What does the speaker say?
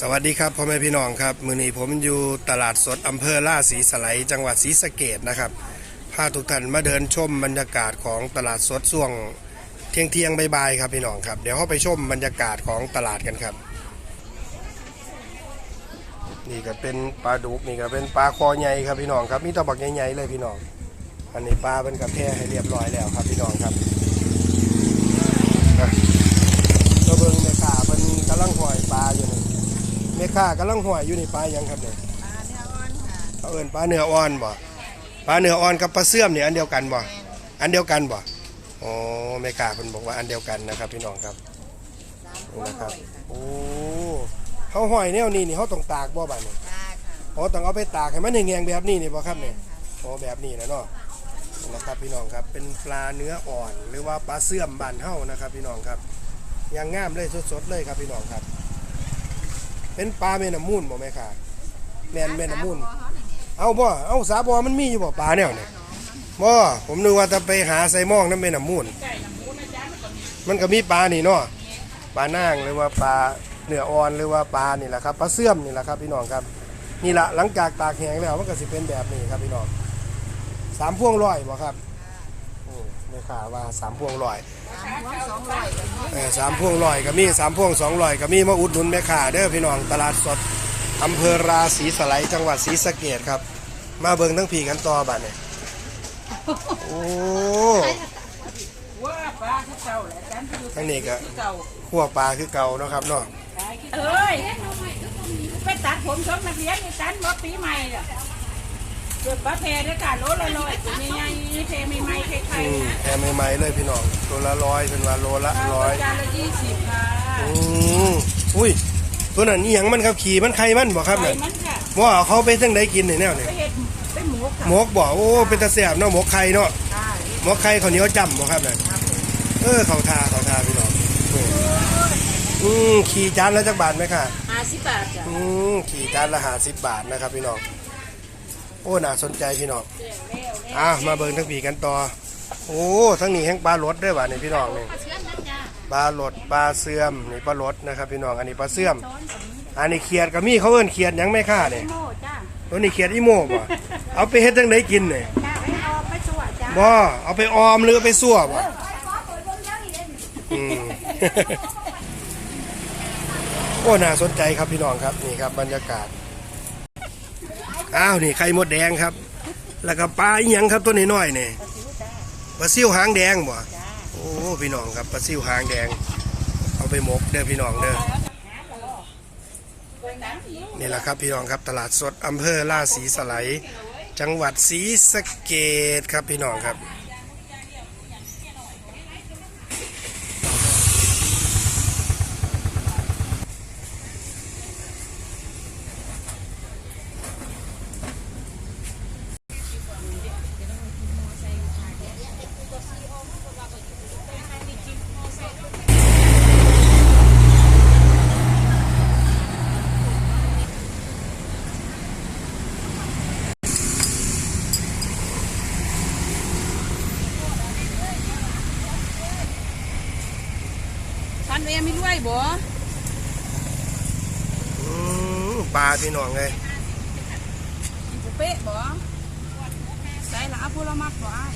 สวัสดีครับพ่อแม่พี่น้องครับ มือนี้ผมอยู่ตลาดสดอำเภอล่าศรีสไลจังหวัดศรีสะเกดนะครับพาทุกท่านมาเดินชมบรรยากาศของตลาดสดช่วงเที่ยงเที่ยงบ่ายๆครับพี่น้องครับ เดี๋ยวเข้าไปชมบรรยากาศของตลาดกันครับ นี่ก็เป็นปลาดุกนี่ก็เป็นปลาคอใหญ่ครับพี่น้องครับมีตะบักใหญ่ๆเลยพี่น้อง อันนี้ปลาเป็นกระแพร่ให้เรียบร้อยแล้วครับพี่น้องครับอะก็เบิ่งแม่ค้าเพิ่นกำลังหอยปลาอยู่ ม่ค้ากำลังหอยอยู่นี่ปลาหยังครับเนี่ยปลาเนื้ออ่อนค่ะเขาเอิ้นปลาเนื้ออ่อนบ่ปลาเนื้ออ่อนกับปลาเสื่อมนี่อันเดียวกันบ่อันเดียวกันบ่อ๋อแม่ค้าเพิ่นบอกว่าอันเดียวกันนะครับ พี่น้องครับสามนี่ร้นะครับอยค่ะโอ้เขาหอยแนวนี้นี่เขาต้องตากบ่บัดนี้ได้ค่ะอ๋อต้องเอาไปตากให้มันแห้งๆแบบนี้นี่บ่ครับเนี่ยอ๋อแบบนี้นะเนาะนี่นะครับพี่น้องครับเป็นปลาเนื้ออ่อน หรือว่าปลาเสื่อมบ้านเฮานะครับ พี่น้องครับยังงามเลยสดๆเลยครับพี่น้องครับ เป็นปลาแม่น้ำมูลบ่แม่ค่ะแม่นแม่น้ำมูลเอาบ่เอาสาบอมันมีอยู่บ่ปลาแนวเนี่ยบ่ผมนึกว่าจะไปหาใส่หมองน้ำแม่น้ำมูลมันก็มีปลานี่เนาะปลานางหรือว่าปลาเนื้ออ่อนหรือว่าปลานี่แหละครับปลาเสื่อมนี่แหละครับพี่น้องครับนี่แหละหลังจากตากแห้งแล้วมันก็สิเป็นแบบนี้ครับพี่น้องสามพวงร้อยบ่ครับ โอ้ไม่ข่าว่าสามพวงร้อยสามร้อยสองร้อยก็มีเออสามพวงร้อยก็มีสามพวงสองร้อยก็มีมาอุดหนุนแม่ข่าเด้อพี่น้องตลาดสดอำเภอราศีสไลยจังหวัดศรีสะเกดครับ มาเบิ่งทั้งผีกันต่อบัดเนี่ยโอ้ว่าปลาคือเก่าแหละจันอยู่ทั้งนี้ก็เก่าขั่วปลาคือเก่าเนาะครับเนาะเอ้ยไปตัดผมชกนักเรียนนี่จันว่าปีใหม่อะ เกิดปลาแพด้วยกันโลละร้อยตัวใหญ่ๆเพใหม่ๆไข่อืมๆนะแพงใหม่ๆเลยพี่น้องตัวละร้อยเป็นว่าโลละร้อยจานละยี่สิบค่ะอืมอุ้ยตัวนั้นนี่ยังมันครับขี่มันไข่มันบ่ครับไข่เนี่ยมันค่ะว่าเอาเขาไปจังไดกินเนี่ยแนวเนี่ยไปเห็ดไปหมูค่ะหมกบ่โอ้เป็นตาแซ่บเนาะหมกไข่เนาะใช่หมกไข่ข้าวเหนียวจ้ำบ่ครับเนี่ยเออเขาทาเขาทาพี่น้องอืมอืมขี่จานละจักบาทไหมค่ะ ห้าสิบบาทจ้ะอืมขี่จานละห้าสิบบาทนะครับพี่น้อง โอ้น่าสนใจพี่น้องอะมาเบิ่งทั้งผีกันต่อ โอ้ทั้งนี้แห้งปลาลดด้วยว่ะนี่พี่น้องนี่ปลาลดปลาเสื่อมนี่ปลาลดนะครับ พี่น้องอันนี้ปลาเสื่อม อันนี้เขียดก็มีเขาเอิ้นเขียดหยังไม่ค่าเนี่ยโม่จ้าตัวนี้เขียดอีโม่บ่เอาไปเฮ็ดจังไดกินเนี่ยจ้าไปเอาไปสวจ้าบ่เอาไปออมหรือเอาไปซั่วบ่อืมโอ้น่าสนใจครับพี่น้องครับนี่ครับบรรยากาศ อ้าวนี่ไข่มดแดงครับ แล้วก็ปลาอีหยังครับตัวน้อยๆนี่ปลาซิ่วหางแดงบ่โอ้พี่น้องครับปลาซิ่วหางแดง เอาไปหมกเด้อพี่น้องเด้อนี่แหละครับพี่น้องครับตลาดสดอำเภอล่าศรีสไลยจังหวัดศรีสะเกดครับพี่น้องครับ ฟันเวไม่รวยบ่อืมปลาพี่น้องเลยกินปูเป๊ะบ่ใส่ละเอาพวกเรามักบ่อ้าย